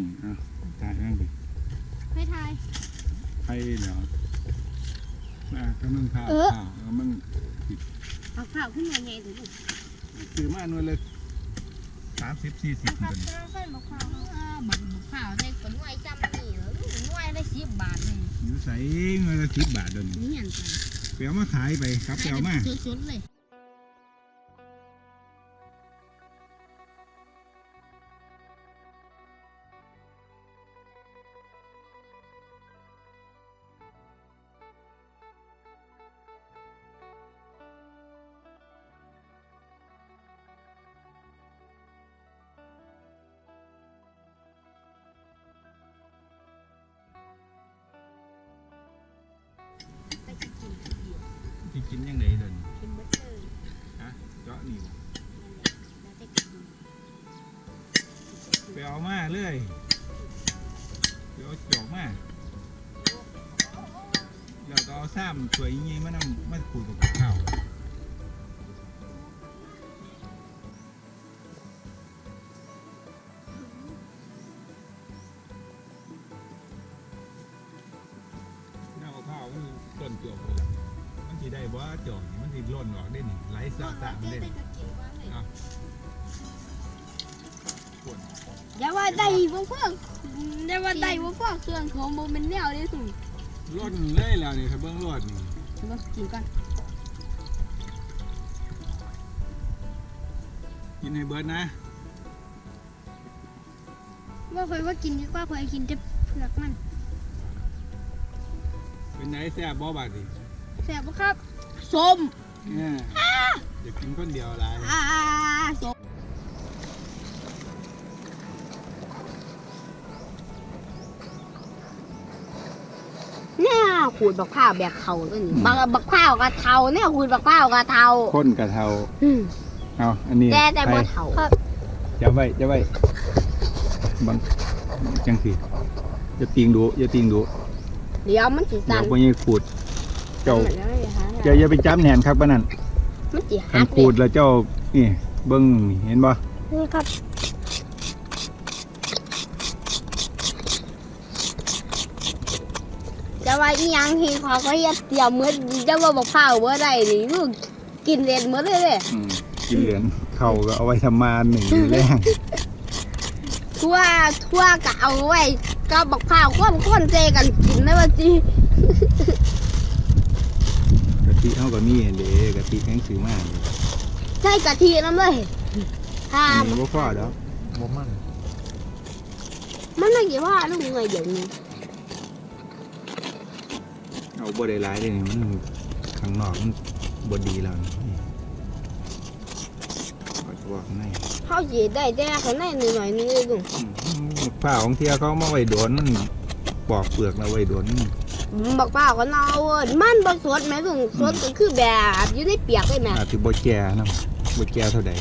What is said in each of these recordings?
นี่เอะถ่ายนั่งไปให้ทายใครเหรออะกำลังข่าวเออข่าวกำลังเอาข้าวขึ้นมาไงถึงซื้อมาหน่วยเลยสามสิบสี่สิบครัเป็บนเราใส่มะพร้าวอ่าบักมะพร้าวได้ก็หน่วยจำนี่เหรอหน่วยได้สิบบาทนี่อยู่ใส่หน่วยละสิบบาทเดินนี่เห็นจังเปียวมาขายไปครับเปียวมา สุดๆเลย กินเบิดเลยฮะเจาะนี่แล้วแต่กินไปเอามาเลยไปเอาจอกมาเดี๋ยวก็เอาซ้ำสวยยี่มันนำมันขูดกับข้าว ไหลสะสามเด่นเนาะปวดอย่าว่าได้บ่พวกอย่าว่าได้บ่พวกเครื่องของบ่เป็นแนวเลยสุล่นเลยแล้วนี่ถ้าเบิ่งรดนี่มากินก่อนกินให้เบิดนะว่าเคยว่ากินดีกว่าเคยกินแต่เผือกมันเป็นไงแซ่บบ่บาดดิแซ่บบ่ครับส้มเนี่ย อ ยากกินคนเดียวหลายอ่าส้มเนี่ยขูดบักข้าวแบบเขาตัวนี้บักบักข้าวกระเทาเนี่ยขูดบักข้าวกระเทาคนกะเทาอืมเอาอันนี้แต่แต่บ่ไปเทาจะไว้จะไว้บังจังสิอย่าติงดูอย่าติงดูเดี๋ยวมันสิเดี๋ตัยวนบ่ยังขูดเจ้ามันเลยหาเจ้าอย่าไปจับแหนนครับปานนั้น มันสิคัหันกขูดแล้วเจ้านี่เบิ่งนี่เห็นบ่นี่ครับจะว่าอีหยังที่เขาก็เฮ็ดเตรียมมื้อจะว่าบักข้าวบ่ได้นี่ลูกกินเล่นหมดเลยเด้อืมกินเหรียญเข้าก็เอาไว้ทำมาหนึ่งมื้อแรงทั่วทั่วก็เอาไว้กับบักข้าวข้นๆเจกันกินได้ว่าจิกะ ทิเฮาก็มีเด้กะทิแข็งซื้อมาใช่กะทิน้ำเลยถ้าอันนี้บ่พอดอกบ่มันมันไม่กี่ว่าลูกเงยอย่างนี้เอาบ่ได้หลายเด้นี่มันข้างนอกมันบ่ดีแล้วนี่เอาตัวข้างในเขาจีได้แต่ข้างในหน่อยๆนึงเลยลุงอืมผ้าของเที่ยเขามาไว้โดนมันปอกเปลือกแล้วไว้โดนมัน บักป้าก็เอาเอิ้นมันบักสดแม่ลุงสดก็คือแบบอยู่ในเปียกเลยแม่อาจสิบ่แก่นำบ่แก่เท่าใด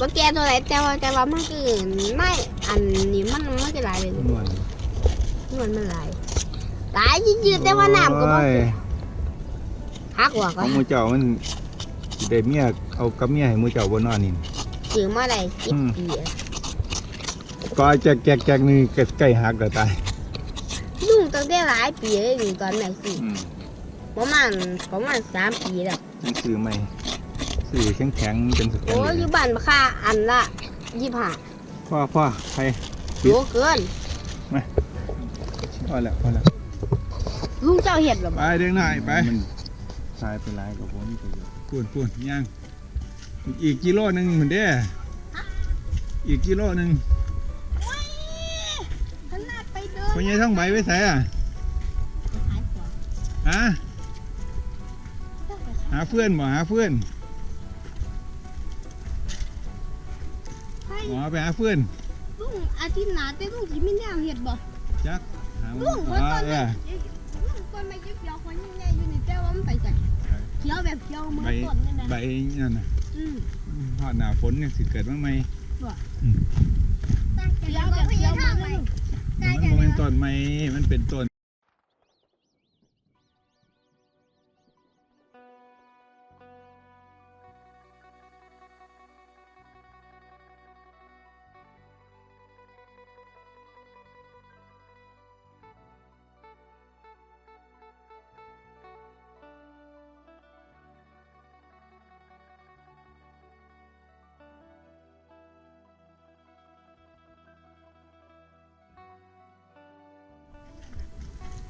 ก็แกตัวไหนแต่ว่าแต่ว่ามันคือไม่อันนี้มันมันจะหลายเลยนวลมันมันหลายหลายยืดๆแต่ว่าน้ำก็บ่โอ้ยฮักว่าขก็องหมู่เจ้ามันสิได้เมียเอากับเมียให้หมู่เจ้าบ่นอนนี่ซื้อมาได้สิบอืมปีอะก็แจกแจกแจกนี่ก็ใกล้หักแล้วตาย ลุงตั้หลายปีเลยลุงตอนแม่ซื้ออืมประมาณประมาณสามปีแล้วมันซื้อใหม่ซื้อแข็งๆเป็นสแตนโอ้ยอยู่บ้านมาค่าอันละยี่ห้าพ่อพ่อใคร โลเกินพอแล้วพอแล้วลุงเจ้าเห็ดหรอไปเด็กหน่อยไปมันทายไปหลายกับผมมีประโยชน์พูนพูนย่างอีกกิโลหนึงเหมือนเด้อีกกิโลหนึงขนาดไปเดินพ่อใหญ่ท่องใบไว้ใส่อะ ฮะหาเพื่อนบ่หาเพื่อนไปหมอไปหาเพื่อนลุงอาทิตย์หน้าแต่ลุงสิมีแนวเห็ดบ่จักหาลุงอ๋ว่าอตอนเอนั้อนลุงคนมาเขียวๆคนยังไงอยู่นี่แต่ว่ามันไปใส่เขียวแบบเขียวเหมือนใบต้นนี่นะใบนั่นน่ะอืมหอดหนาฝนเนี่ยสิเกิดบ้างไหมเขียวแบบเขียวเหมือนเลยมันบ่เป็นต้นไม้มันเป็นต้น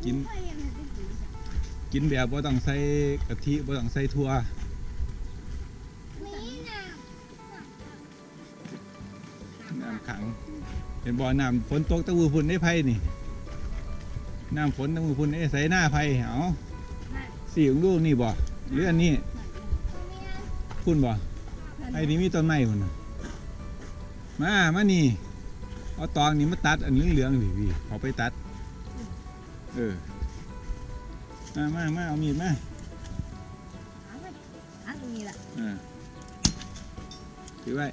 กิน กินแบบบ่ต้องใส่กะทิบ่ต้องใส่ถั่วน้ำขัง เป็นบ่อน้ำฝนตกตะวูพุ่นได้ไผนี่ น้ำฝนตะวูพุ่นได้ใส่หน้าไผเอาสีของลูกนี่บ่หรืออันนี้พุ่นบ่ไอ้นี่มีต้นไม้พุ่นมา มานี่ เอาตองนี่มาตัดอันเหลืองๆนี่พี่เอาไปตัด เออมามามาเอามีดมาอันนี้แหละอ่าถือไว้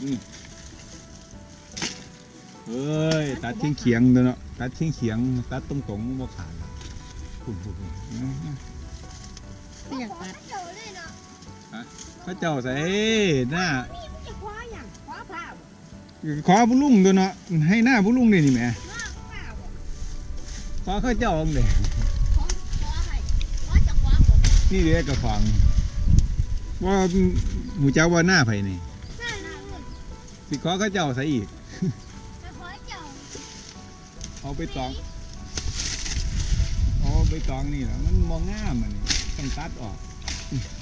อืมเฮ้ย ตัดเฉียงเฉียงๆเด้อเนาะ ตัดเฉียงเฉียงๆตัดตรงตรงๆบ่ขาดปุ่นปุ่นปุ่นอืมไม่อยากตัดพระเจ้าใส่หน้านี่มึงจะคว้าอย่างคว้าผ้าบ่ขอผู้ลุงตัวเนาะ ให้หน้าผู้ลุงนี่นี่แหมคว้าผ้าบ่ ขอข้าเจ้าองเด้คว้าคว้าให้คว้าจะคว้าผมนี่เด้กระฟังว่าหมูเจ้าว่าหน้าไผนี่น่าน่าเลยสิขอข้าเจ้าใส่อีกจะคว้าเจ้าเอาไปตองเอาไปตองนี่แหละมันมองง่ามมันนี่ต้องตัดออก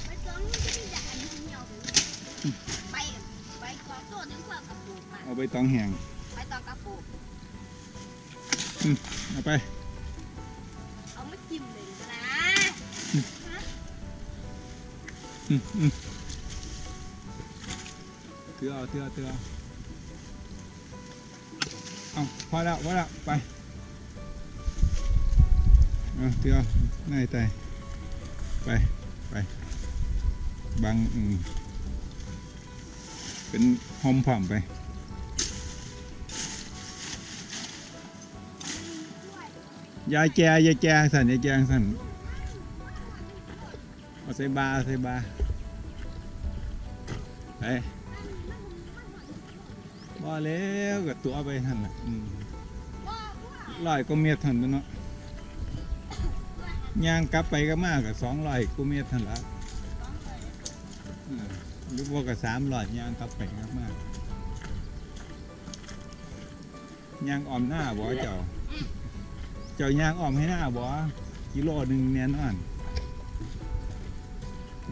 ไปตอนนี้ที่อยากอันนี้ที่เอาไปไปไปกวาดตัวถึงกว่ากระปุกมาเอาไปตองแห้งไปตอนกระปุกเอาไป วพอแล้วไปเอาเถือเอาง่ายใจไปไปบังอืมเป็นหอมผอมไปยายแกยายแกสั่นยายแกสั่นเอาใส่บาเอาใส่บา ไปบ่แล้วก็ตัวไปท่านละอืมร้อยก็เมียท่านตัวเนาะย่างกลับไปก็มากกับสองร้อยก็เมียท่านละหรือว่ากับสามร้อยย่างกลับไปก็มากย่างออมหน้าบ่เจ้า เจ้ายางอ้อมให้หน้าบ่กิโลหนึ่งแน่นอน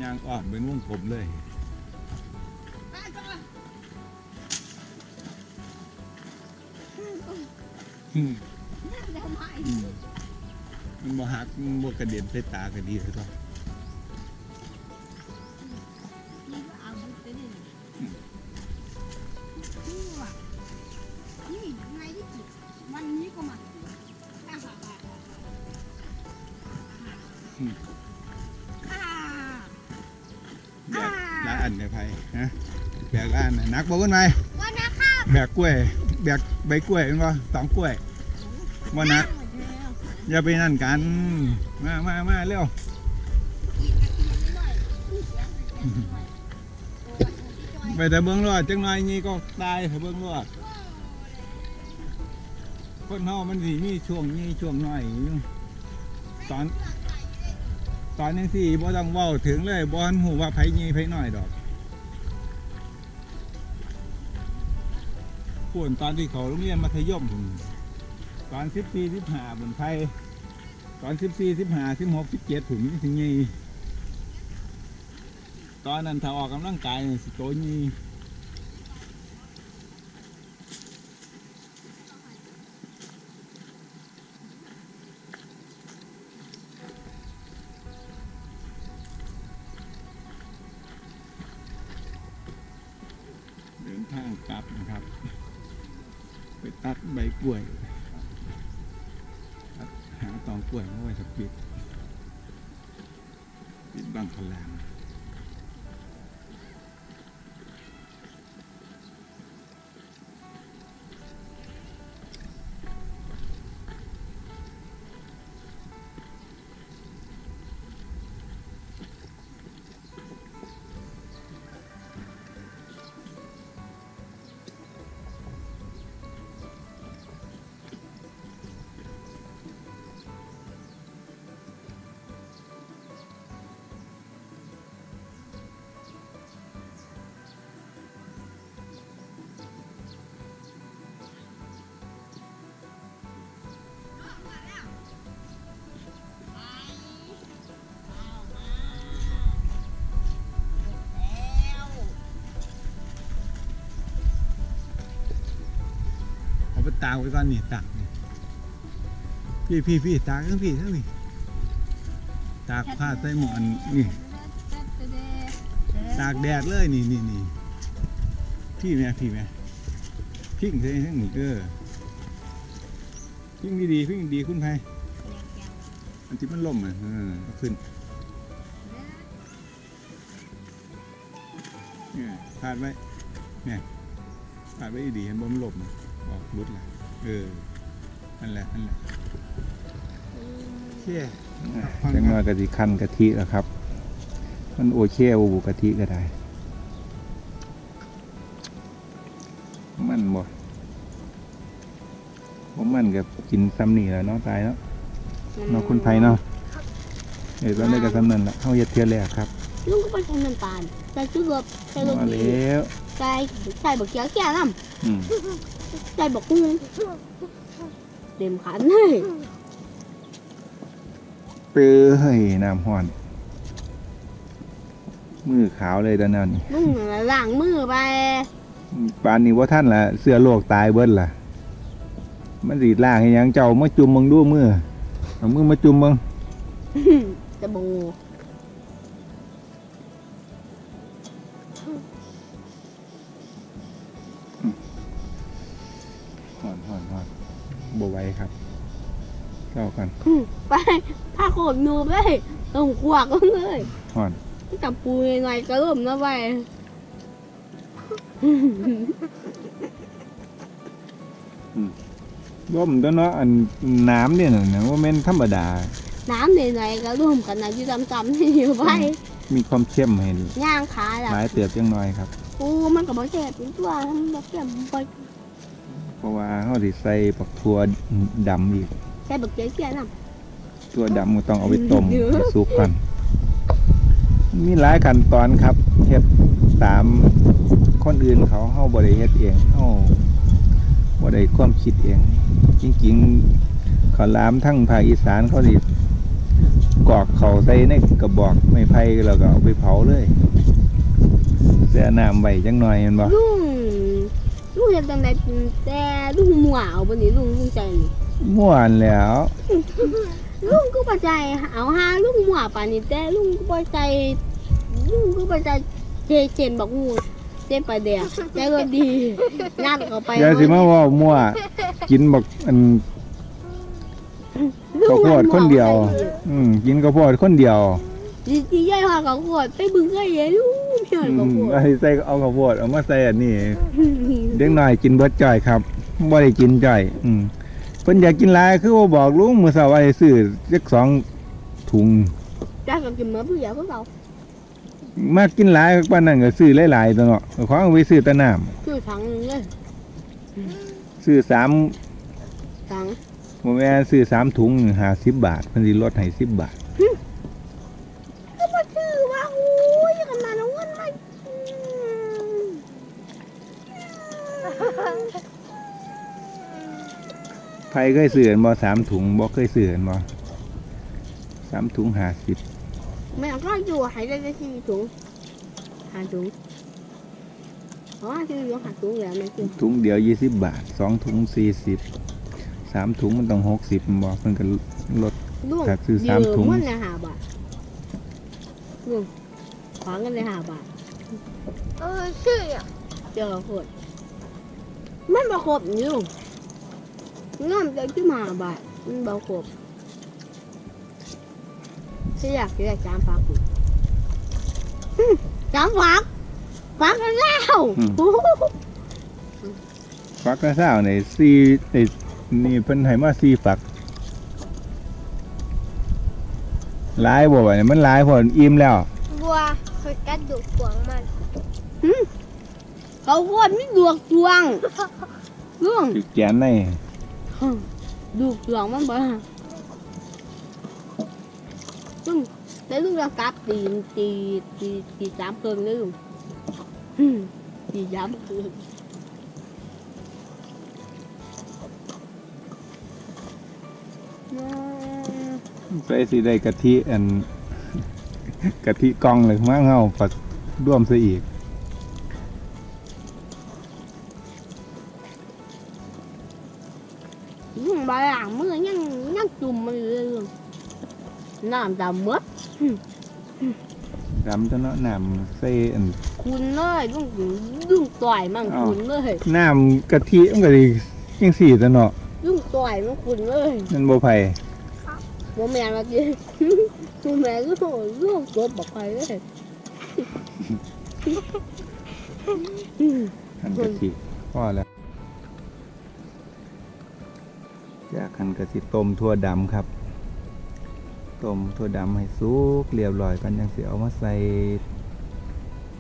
ยางอ้อมเป็นวงกลมเลย มันบ่หักมันบ่กระเด็นใส่ตาก็ดีเลยตัวนี่ก็เอาบุตรไปนี่นี่ว่ะนี่ไงที่จิตวันนี้ก็มาอ่าฮ่าฮ่าฮ่าฮ่าแบกละอันในไผฮะแบกอันน่ะหนักบ่ขึ้นไหมวันนะครับแบกกล้วย แบกใบกล้วยเป็นบ่สองกล้วยบ่หนักอย่าไปนั่นกัน มามามาเร็วไปแต่เบิ่งรอดจังหน่อยนี่ก็ตายถ้าเบิ่งรอดคนเฮามันสิมีช่วงนี้ช่วงน้อยตอน ตอนนี้สิบ่ต้องเว้าถึงเลยบ่ทันฮู้ว่าไผยีไผน้อยดอก พูนตอนที่เขาโรงเรียนมัธยมผมตอนสิบสี่สิบห้าบนไทยตอนสิบสี่สิบห้าสิบหกสิบเจ็ดผมถึงยี่ตอนนั้นถ้าออกกำลังกายสิโตยี่ กล้วยหาตองกล้วยมาไว้สักปิดปิดบังพลาง ตากไว้ก่อนนี่ตากนี่พี่พี่พี่ตากทั้งพี่ทั้งพี่ตากผ้าใส่หมอนนี่ ตากแดดเลยนี่นี่นี่พี่แม่พี่แม่พิ้งใส่ทั้งนี่เออพิ้งดีๆพิ้งดีคุณไพอันที่มันล่มอะเออขึ้นเนี่ยพาดไว้เนี่ยพาดไว้ดีๆเห็นบ่มันล่มอ อกรุดละเออนั่นแหละนั่นแหละเชี่ยจังน้อยกะทิคั้นกะทิแล้วครับ มันโอเช่บูบูกะทิก็ได้ มันบ่ผมมันกับกินซ้ำนี่แหล้วเนาะตายเนาะเนาะคุณไผเนาะเออตอนนี้ก็ซ้ำนั่นละเฮาเฮ็ดเทื่อแรกครับลุงก็ไปใช้น้ำตาลใส่ชูรสใส่รสมาดีแล้วใส่ใส่บักเขียวแก่น้อืมำ ใส่บักกุ้งเต็มขันเลยเปื้อยน้ำห้อน มือขาวเลยตอนนั้นลุงน่ะล้างมือไปปานนี้ว่าท่านล่ะ เสื้อโลกตายเบิ้ล่ะ มันสีล่างให้หยังเจ้ามาจุ่มมึงดูมือเอามือมาจุ่มมึงจะบู ห่อนห่อนห่อนบไหว้ครับเก้ากันไปผ้าโขดนูไปต้องขวากก็เลยห่อนจับปูหน่อยก็เริ่มนะไปร่มตัวเนาะอันน้ำเนี่ยนะว่าแม่นธรรมดา น้ำหน่อยๆก็ร่วมกันนะอยู่จำๆที่อยู่ไปมีความเข้มให้ย่างขาแบหลายบเติบจังน้อยครับ ปูมันก็บอกแก่เป็นตัวมันบอกแก่บ่ เพราะว่าเขาสิใส่ปักถั่วดำอีกใส่บักเขียวแก่น้ถั่วดำก็ต้องเอาไปต้มเยอะให้สุกก่อน มีหลายขั้นตอนครับเฮ็ดตามคนอื่นเขาเฮาบ่ได้เฮ็ดเองเฮาบ่ได้ความคิดเอง จริงๆข้าวหลามทั้งภาคอีสานเขาสิกรอกเขาใส่ในกระบอกไม้ไผ่แล้วก็เอาไปเผาเลยเสียน้ำไว้จังหน่อยแม่นบ่ำลุง ลุงเห็นตอนไหนแต่ลุงหมัวเอาบนนี้ลุงลุงใจนี่ม่วนแล้วลุงก็ปัจจัยเอาหาลุงหมัวป่านนี้แต่ลุงก็ปัจจัยลุงก็ปัจจัยเจเจนบอกงูเจนปลาเดียใจก็ดีงัดเข้าไปอย่าสิมาเว่ามั่วกินบักอันข้าวโพดคนเดียว อืมกินข้าวโพดคนเดียว ดีดีใหญ่พาเขาขวดไปบึงก็เยลุงเพี้ยนอืเขามขวดไอ้ใส่เอาข้าวโพดเอามาใส่อันนี้เด็กน้อยกินเบิดจ่อยครับบ่ได้กินจ่อยอืมเพิ่นอยากกินหลายคือว่าบอกลุงมื้อเช้าว่าให้ซื้อจักสองถุงจ้าก็กินเมื่อผู้ใหญ่พวกเรามากินหลายปานนั้นก็ซื้อหลายๆตัวเนาะของเอาไปซื้อแต่น้ำคือถังหนึงเลยซื้อสามถังบ่แม่นซื้อสามถุง50บาทเพิ่นสิลดให้10บาท ก็มาซื้อว่าโอ้ยขนาดเอาเงินมาอืม ไผเคยซื้อกันบ่สามถุงบ่เคยซื้อกันบ่สามถุง50แม่ก็อยู่หายใจได้สี่ถุงหาถุงอ๋อที่อยู่หาถุงแล้วไม่คือถุงเดียวยี่สิบบาทสองถุงสี่สิบสามถุงมันต้องหกสิบบอกมันก็ลดลุงถ้าซื้อสามถุงเยอะมันเลยหาบาทลุงขวางกันเลยหาบาทเออชื่ออะเจอโคตรมันบ่ครบนี่ลุง น้ำจะขึ้นมาหาบาทมันบ่ครบฉันอยากกินแต่จามฟักอยู่อืมจามฟักฟักกันแล้วโอ้โหฟักกระเซ้าในสี่ในนี่เพิ่นให้มาสี่ฝักหลายบ่วะเนี่ยมันหลายพออิ่มแล้วบัวคือกระดูกขวางมันเขาโคตรมีดวกจวงลุงจุกแกนใน ดูดวงมันบ่ลุงแต่ลุงจะกลับตีตีตีตีสามเกินเลยลุงอืมตีสามเกินใส่สิได้กะทิอันกะทิกองเลยมาเฮาปัดร่วมซะอีก น้ำดำหมดรำตัวเนาะน้ำใส่อันคุณเลยลุงลุงต่อยมันอ้าวคุณเลยน้ำกะทิมันก็ดีจังสี่ตัวเนาะลุงต่อยมันคุณเลยมันบ่ไผโมแมนมากินโมแมนก็ลูกกบบอกไปเลยขันกะทิพอแล้วจากขันกะทิต้มทั่วดำครับ ต้มทั่วดำให้สุกเรียบร้อยกันยังสิเอามาใส่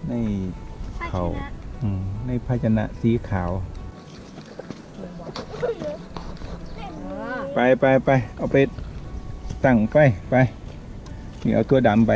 ในเขาอืมในภาชนะสีขาว ไปไปไปเอาไปตั้งไปไปนี่เอาทั่วดำไป